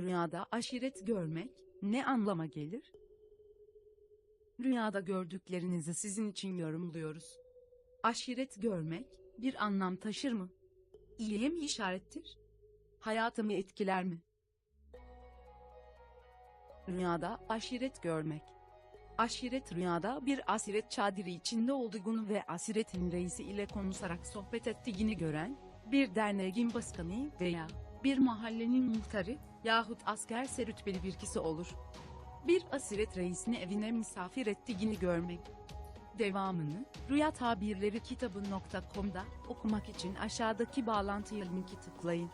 Rüyada aşiret görmek ne anlama gelir? Rüyada gördüklerinizi sizin için yorumluyoruz. Aşiret görmek bir anlam taşır mı? İyiye mi işarettir? Hayatımı etkiler mi? Rüyada aşiret görmek. Aşiret rüyada bir asiret çadiri içinde olduğunu ve asiretin reisi ile konuşarak sohbet ettiğini gören, bir derneğin başkanı veya bir mahallenin muhtarı yahut asker rütbeli bir kişi olur. Bir asiret reisini evine misafir ettiğini görmek. Devamını Rüya Tabirleri kitabı.com'da okumak için aşağıdaki bağlantıya linki tıklayın.